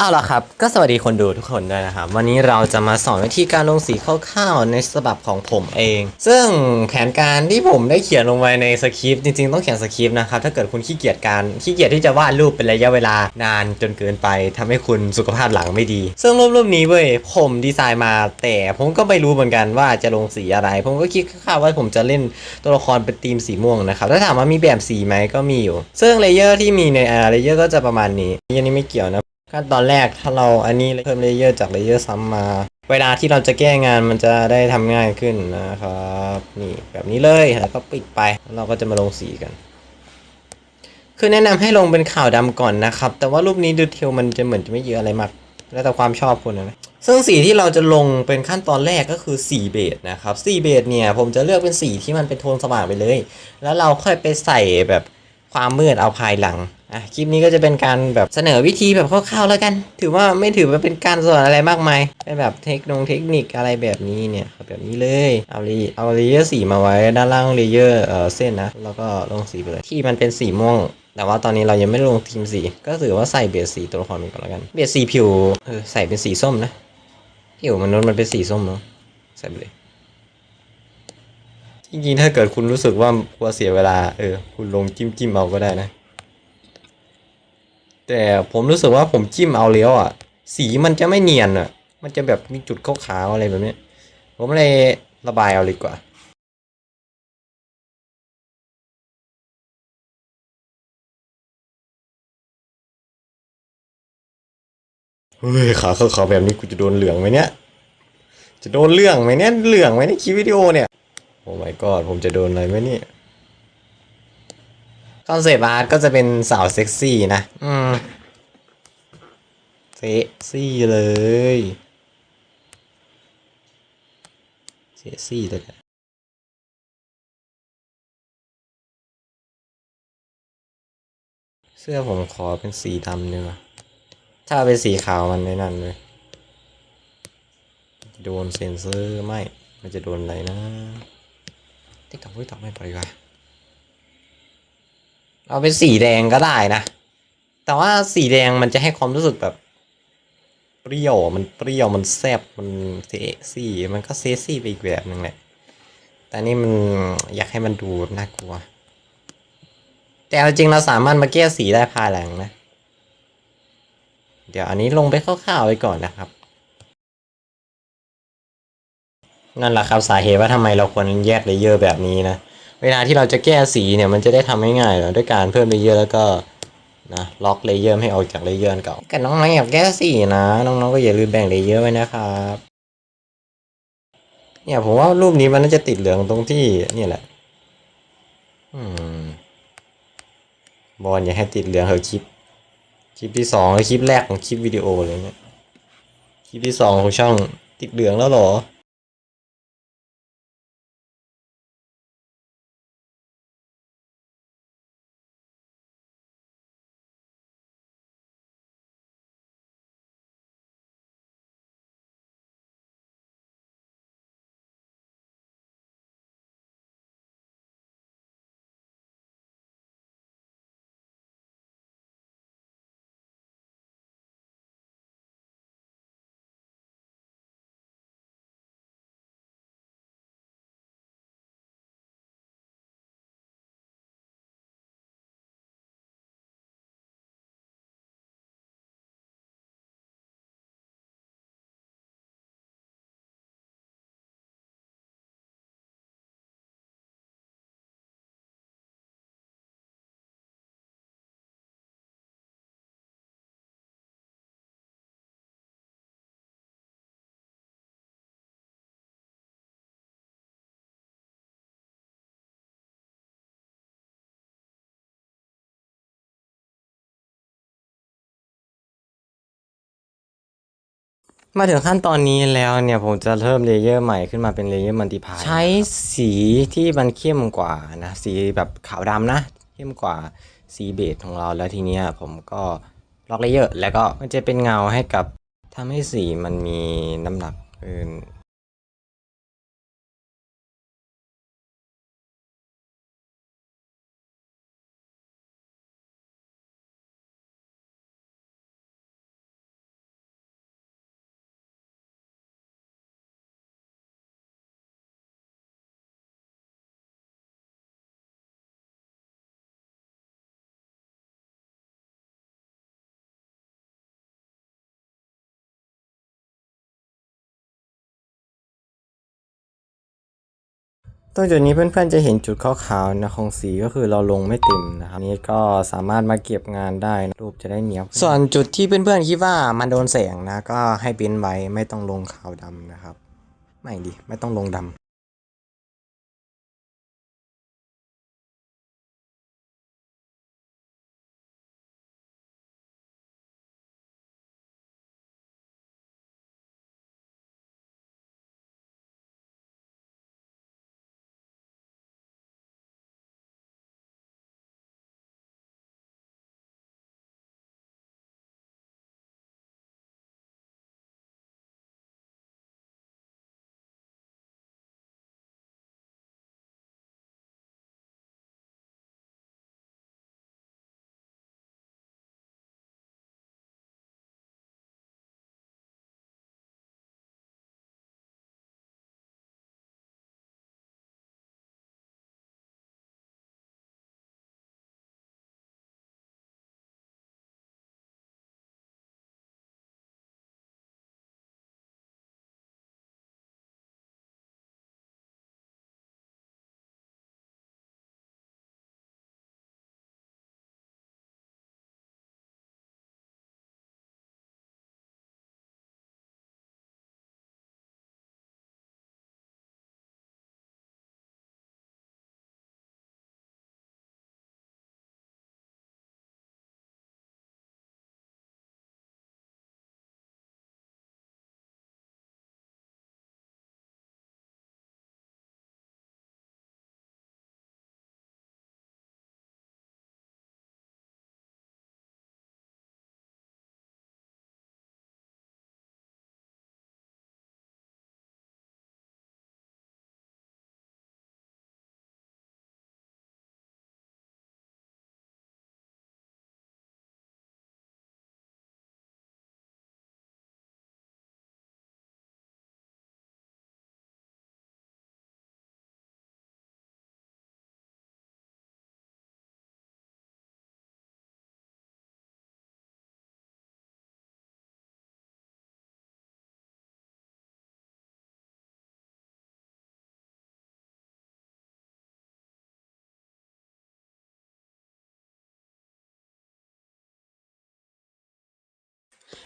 เอาล่ะครับ ก็สวัสดีคนดูทุกคนด้วยนะครับ วันนี้เราจะมาสอนวิธีการลงสีคร่าวๆในฉบับของผมเอง ซึ่งแผนการที่ผมได้เขียนลงไว้ในสคริปต์จริงๆต้องเขียนสคริปต์นะครับ ถ้าเกิดคุณขี้เกียจการขี้เกียจที่จะวาดรูปเป็นระยะเวลานานจนเกินไปทำให้คุณสุขภาพหลังไม่ดี ซึ่งรูปรูปนี้เว้ยผมดีไซน์มา แต่ผมก็ไม่รู้เหมือนกันว่าจะลงสีอะไร ผมก็คิดคร่าวๆว่าผมจะเล่นตัวละครเป็นธีมสีม่วงนะครับถ้าถามว่ามีแบบสีไหมก็มีอยู่ ซึ่งเลเยอร์ที่มีในเลเยอร์ก็จะประมาณนี้อันนี้ไม่เกี่ยวนะ ขั้นตอนแรกถ้าเราอันนี้เพิ่มเลเยอร์จากเลเยอร์ซ้ำมา เวลาที่เราจะแก้งานมันจะได้ทำง่ายขึ้นนะครับนี่แบบนี้เลยแล้วก็ปิดไปเราก็จะมาลงสีกัน คือแนะนำให้ลงเป็นขาวดำก่อนนะครับ แต่ว่ารูปนี้ดูเทลมันจะเหมือนจะไม่เยอะอะไรมากแล้วแต่ความชอบคุณนะซึ่งสีที่เราจะลงเป็นขั้นตอนแรกก็คือสีเบจนะครับสีเบจเนี่ยผมจะเลือกเป็นสีที่มันเป็นโทนสว่างไปเลย แล้วเราค่อยไปใส่แบบ ความมืดเอาภายหลังอะคลิปนี้ก็จะเป็นการแบบเสนอวิธีแบบคร่าวๆแล้วกัน ถือว่าไม่ถือว่าเป็นการสอนอะไรมากมายเป็นแบบเทคโนเทคนิคอะไรแบบนี้เนี่ยแบบนี้เลยเอาลีเอาเลเยอร์สีมาไว้ด้านล่างเลเยอร์เอ่อเส้นนะแล้วก็ลงสีไปเลยที่มันเป็นสีม่วง แต่ว่าตอนนี้เรายังไม่ลงทีมสี ก็ถือว่าใส่เบสสีตัวละครไปก่อนแล้วกันเบสสีผิวเออใส่เป็นสีส้มนะผิวมนุษย์มันเป็นสีส้มเนาะใส่ไปเลย จริงๆ ถ้าเกิดคุณรู้สึกว่ากลัวเสียเวลา เออ คุณลงจิ้มจิ้มเอาก็ได้นะ แต่ผมรู้สึกว่าผมจิ้มเอาแล้วอะ สีมันจะไม่เนียนอะ มันจะแบบมีจุดขาวๆอะไรแบบนี้ ผมเลยระบายเอาเลยดีกว่าเฮ้ยขาเขาแบบนี้กูจะโดนเหลืองไหมเนี่ย จะโดนเรื่องไหมเนี่ย เหลืองไหมในคลิปวิดีโอเนี่ย อ้ my god ผมจะโดนอะไรไหมเนี่ยคอนเซปต์อาร์ตก็จะเป็นสาวเซ็กซี่นะ อืม เซ็กซี่เลย เซ็กซี่เลยนะเสื้อผมขอเป็นสีดำเนื้อถ้าเป็นสีขาวมันไม่นั่นเลย โดนเซ็นเซอร์ไม่ มันจะโดนอะไรนะ ติ๊กตับไว้ตับไม่ปล่อยว่าเอาเป็นสีแดงก็ได้นะ แต่ว่าสีแดงมันจะให้ความรู้สึกแบบ เปรี้ยวมันเปรี้ยวมันแซ่บมันเซซี่มันก็เซซี่ไปอีกแบบหนึ่งแหละแต่นี่มันอยากให้มันดูน่ากลัว แต่จริงเราสามารถมาแก้สีได้ภายหลังนะ เดี๋ยวอันนี้ลงไปคร่าวๆไว้ก่อนนะครับ นั่นแหละครับสาเหตุว่าทำไมเราควรแยกเลเยอร์แบบนี้นะ เวลาที่เราจะแก้สีเนี่ยมันจะได้ทำง่ายๆด้วยการเพิ่มเลเยอร์แล้วก็นะล็อกเลเยอร์ให้ออกจากเลเยอร์เก่ากันน้องๆอยากแก้สีนะน้องๆก็อย่าลืมแบ่งเลเยอร์ไว้นะครับเนี่ยผมว่ารูปนี้มันน่าจะติดเหลืองตรงที่เนี่ยแหละอบอลอย่าให้ติดเหลืองเหอคลิป คลิปที่สองคลิปแรกของคลิปวิดีโอเลยเนี่ยคลิปที่สองของช่องติดเหลืองแล้วหรอ มาถึงขั้นตอนนี้แล้วเนี่ยผมจะเพิ่มเลเยอร์ใหม่ขึ้นมาเป็นเลเยอร์มัลติพายใช้สีที่มันเข้มกว่านะสีแบบขาวดำนะเข้มกว่าสีเบจของเราแล้วทีเนี้ยผมก็ล็อกเลเยอร์แล้วก็มันจะเป็นเงาให้กับทำให้สีมันมีน้ำหนักขึ้น ตรงจุดนี้เพื่อนๆจะเห็นจุดขาวๆนะของสีก็คือเราลงไม่เต็มนะครับนี่ก็สามารถมาเก็บงานได้นะรูปจะได้เนียบส่วนจุดที่เพื่อนๆคิดว่ามันโดนแสงนะก็ให้เพ้นไว้ไม่ต้องลงขาวดำนะครับ ไม่ดีไม่ต้องลงดำ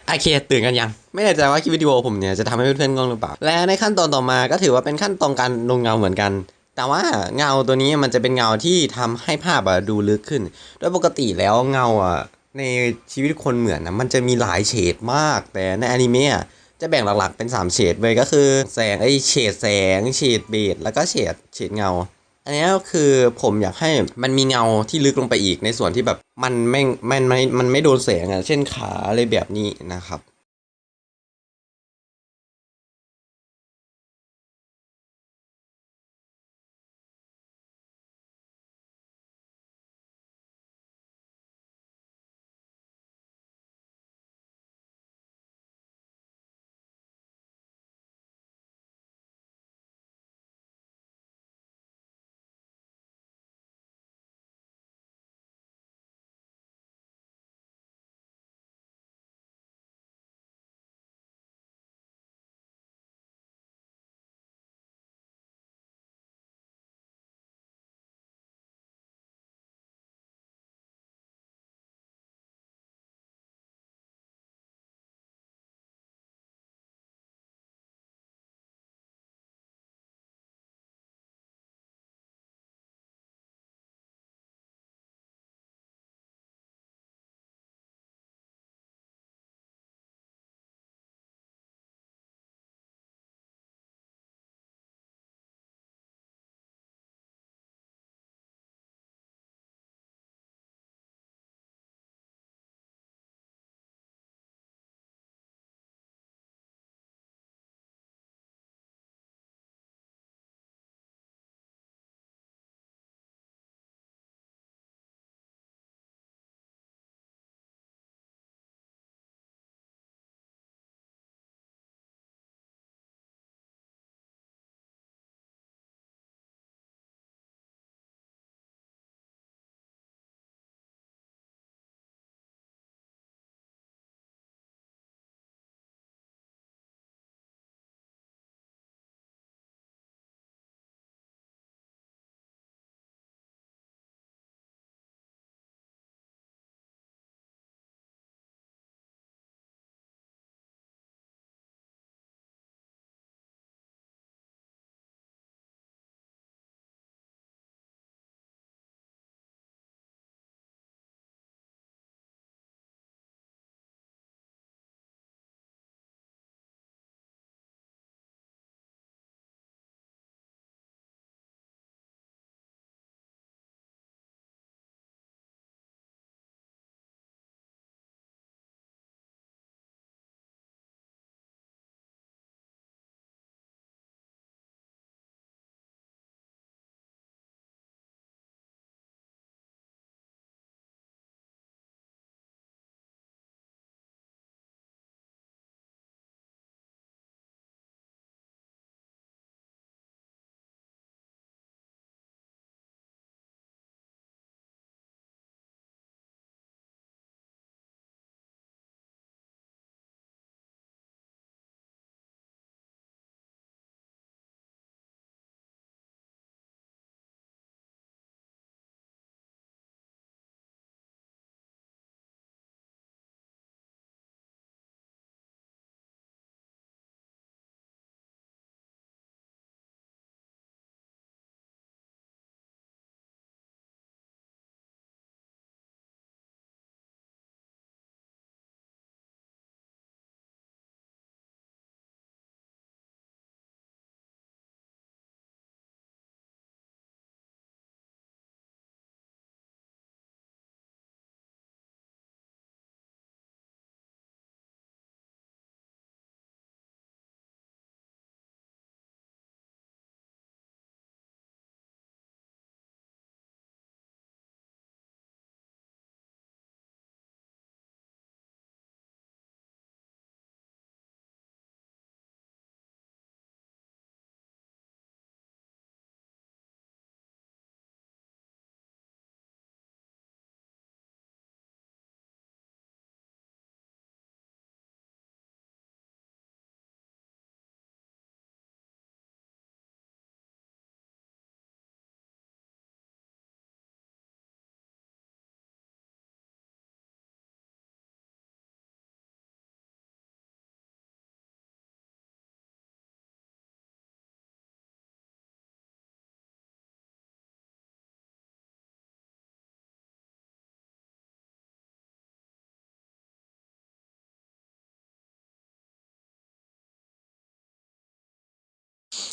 โอเคตื่นกันยัง ไม่แน่ใจว่าคลิปวิดีโอผมเนี่ยจะทำให้เพื่อนๆงงหรือเปล่า และในขั้นตอนต่อมาก็ถือว่าเป็นขั้นตอนการลงเงาเหมือนกัน แต่ว่าเงาตัวนี้มันจะเป็นเงาที่ทำให้ภาพอะดูลึกขึ้น โดยปกติแล้วเงาอะในชีวิตคนเหมือนนะมันจะมีหลายเฉดมาก แต่ในอนิเมะอะจะแบ่งหลักๆเป็น 3 เฉดเลยก็คือ แสงไอเฉดแสงเฉดเบสแล้วก็เฉดเฉดเงา อันนี้ก็คือผมอยากให้มันมีเงาที่ลึกลงไปอีกในส่วนที่แบบมันไม่มันไม่มันไม่โดนแสงอะเช่นขาอะไรแบบนี้นะครับ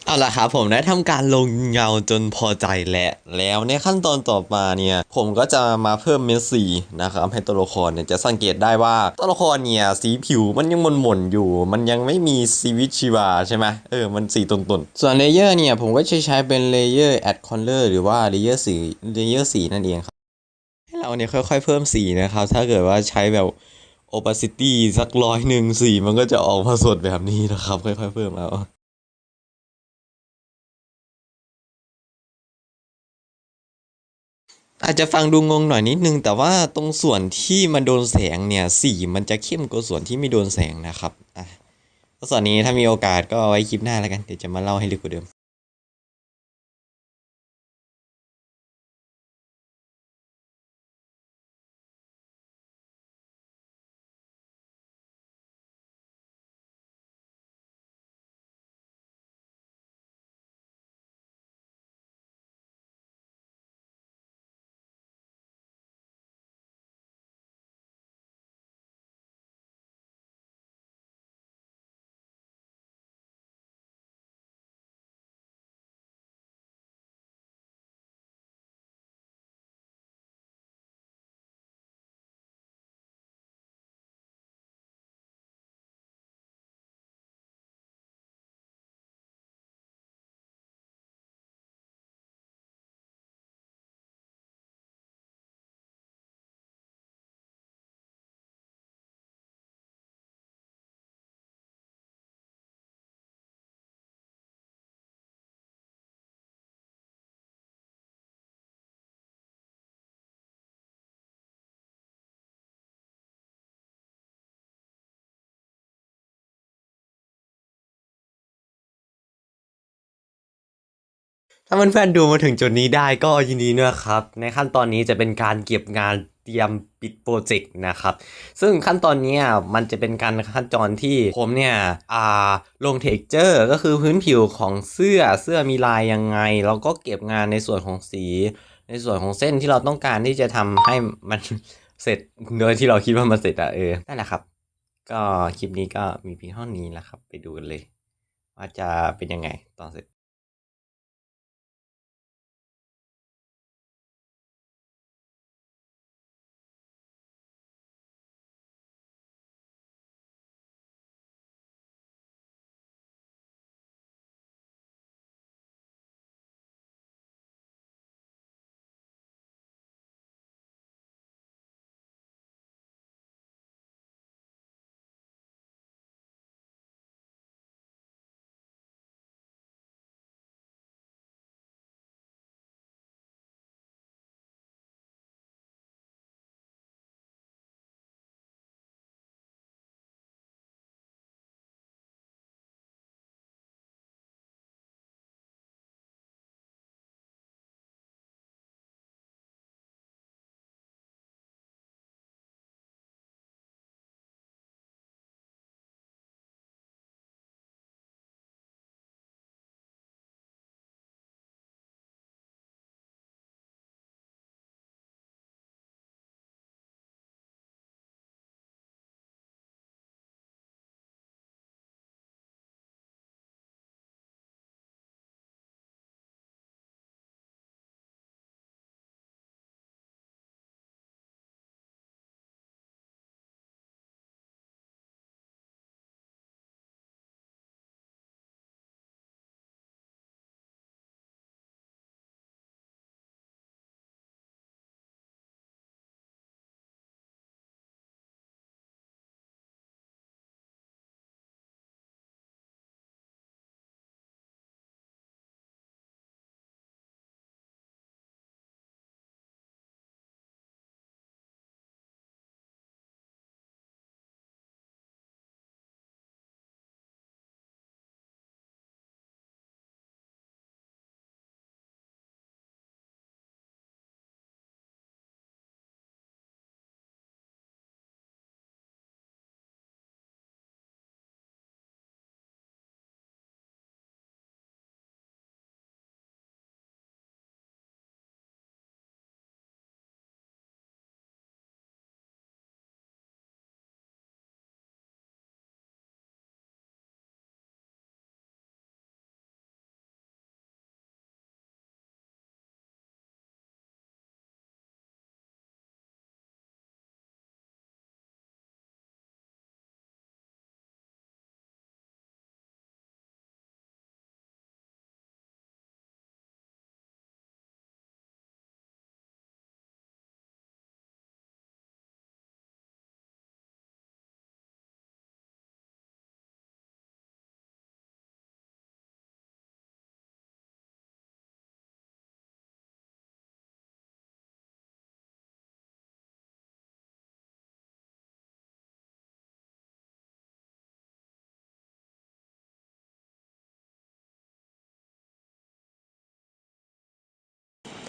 เอาละครับผมได้ทำการลงเงาจนพอใจแล้วแล้วในขั้นตอนต่อมาเนี่ย ผมก็จะมาเพิ่มเม็ดสีนะครับ ให้ตัวละครเนี่ยจะสังเกตได้ว่าตัวละครเนี่ยสีผิวมันยังหม่นๆอยู่ มันยังไม่มีชีวิตชีวาใช่ไหมเออมันสีตุ่นๆ ส่วนเลเยอร์เนี่ยผมก็จะใช้เป็นเลเยอร์แอดคอนเลอร์หรือว่าเลเยอร์สีเลเยอร์สีนั่นเองครับ ให้เราเนี่ยค่อยๆเพิ่มสีนะครับ ถ้าเกิดว่าใช้แบบ opacity สักร้อยหนึ่งสีมันก็จะออกมาสดแบบนี้นะครับ ค่อยๆเพิ่มเอา อาจจะฟังดูงงหน่อยนิดนึง แต่ว่าตรงส่วนที่มันโดนแสงเนี่ยสีมันจะเข้มกว่าส่วนที่ไม่โดนแสงนะครับอะส่วนนี้ถ้ามีโอกาสก็เอาไว้คลิปหน้าแล้วกัน เดี๋ยวจะมาเล่าให้ลึกกว่าเดิม ถ้ามันแฟนๆดูมาถึงจุดนี้ได้ก็ยินดีด้วยครับ ในขั้นตอนนี้จะเป็นการเก็บงานเตรียมปิดโปรเจกต์นะครับ ซึ่งขั้นตอนนี้มันจะเป็นการขั้นตอนที่ผมเนี่ยอ่าลงเท็กเจอร์ก็คือพื้นผิวของเสื้อเสื้อมีลายยังไง แล้วก็เก็บงานในส่วนของสี ในส่วนของเส้นที่เราต้องการที่จะทำให้มันเสร็จโดยที่เราคิดว่ามันเสร็จอะเออนั่นแหละครับ ก็คลิปนี้ก็มีเพียงเท่านี้แหละครับ ไปดูกันเลย ว่าจะเป็นยังไงตอนเสร็จ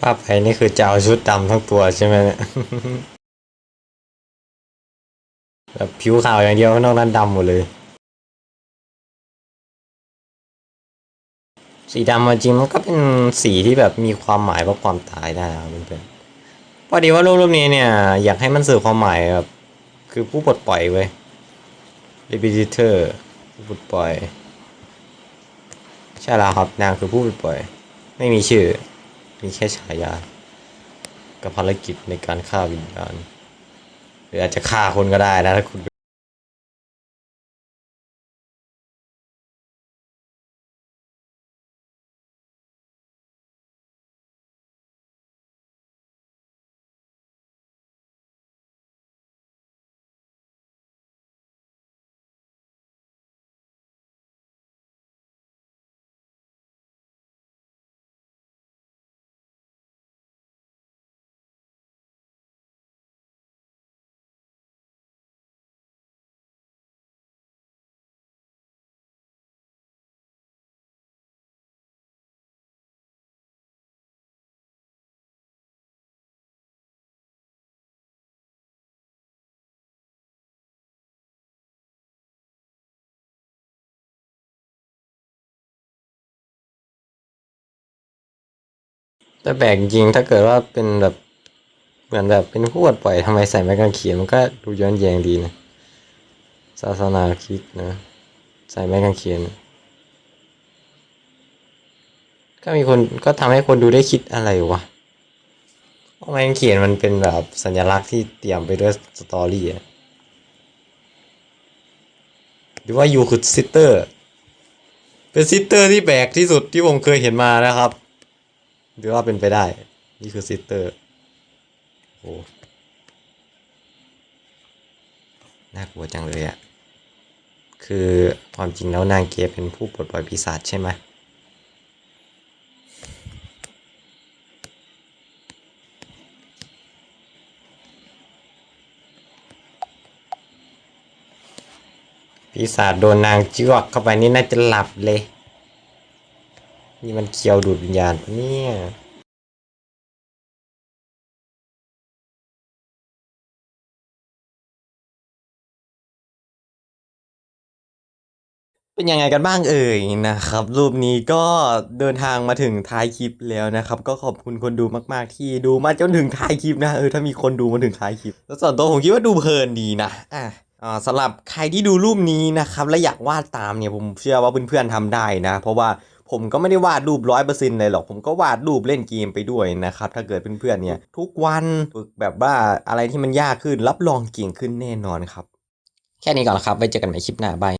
ภาพไปนี่คือจะเอาชุดดำทั้งตัวใช่ไหมเนี่ยแบบผิวขาวอย่างเดียวนอกนั้นดำหมดเลย สีดำมาจริงมันก็เป็นสีที่แบบมีความหมายว่าความตายได้ครับเพื่อนๆพอดีว่ารูปรูปนี้เนี่ย อยากให้มันสื่อความหมายแบบคือผู้ปลดปล่อยเว้ย liberator ผู้ปลดปล่อย ใช่แล้วครับนางคือผู้ปลดปล่อย ไม่มีชื่อ มีแค่ฉายา กับภารกิจในการฆ่าวิญญาณ หรืออาจจะฆ่าคนก็ได้นะถ้าคุณ แต่แปลกจริงถ้าเกิดว่าเป็นแบบเหมือนแบบเป็นผู้ปลดปล่อยทำไมใส่ไม้กางเขนมันก็ดูย้อนแย้งดีนะศาสนาคิดนะ ใส่ไม้กางเขนก็มีคนก็ทำให้คนดูได้คิดอะไรวะเพราะไม้กางเขนมันเป็นแบบสัญลักษณ์ที่เตรียมไปด้วยสตอรี่อะหรือว่ายูคือซิสเตอร์ เป็นซิสเตอร์ที่แปลกที่สุดที่ผมเคยเห็นมานะครับ หรือว่าเป็นไปได้ นี่คือซิสเตอร์โอ้น่ากลัวจังเลยอะคือความจริงแล้วนางเกเป็นผู้ปลดปล่อยปีศาจใช่ไหมปีศาจโดนนางจ้วกเข้าไปนี่น่าจะหลับเลย นี่มันเคียวดูดวิญญาณเนี่ยเป็นยังไงกันบ้างเอ่ยนะครับ รูปนี้ก็เดินทางมาถึงท้ายคลิปแล้วนะครับ ก็ขอบคุณคนดูมากๆ ที่ดูมาจนถึงท้ายคลิปนะเออถ้ามีคนดูมาถึงท้ายคลิปแล้วส่วนตัวผมคิดว่าดูเพลินดีนะอะอ่าสำหรับใครที่ดูรูปนี้นะครับ และอยากวาดตามเนี่ยผมเชื่อว่าเพื่อนๆทำได้นะ เพราะว่า ผมก็ไม่ได้วาดรูปร้อยเปอร์เซ็นต์เลยหรอก ผมก็วาดรูปเล่นเกมไปด้วยนะครับ ถ้าเกิดเพื่อนๆเนี่ย ทุกวันฝึกแบบว่าอะไรที่มันยากขึ้นรับรองเก่งขึ้นแน่นอนครับ แค่นี้ก่อนครับ ไว้เจอกันใหม่คลิปหน้าบาย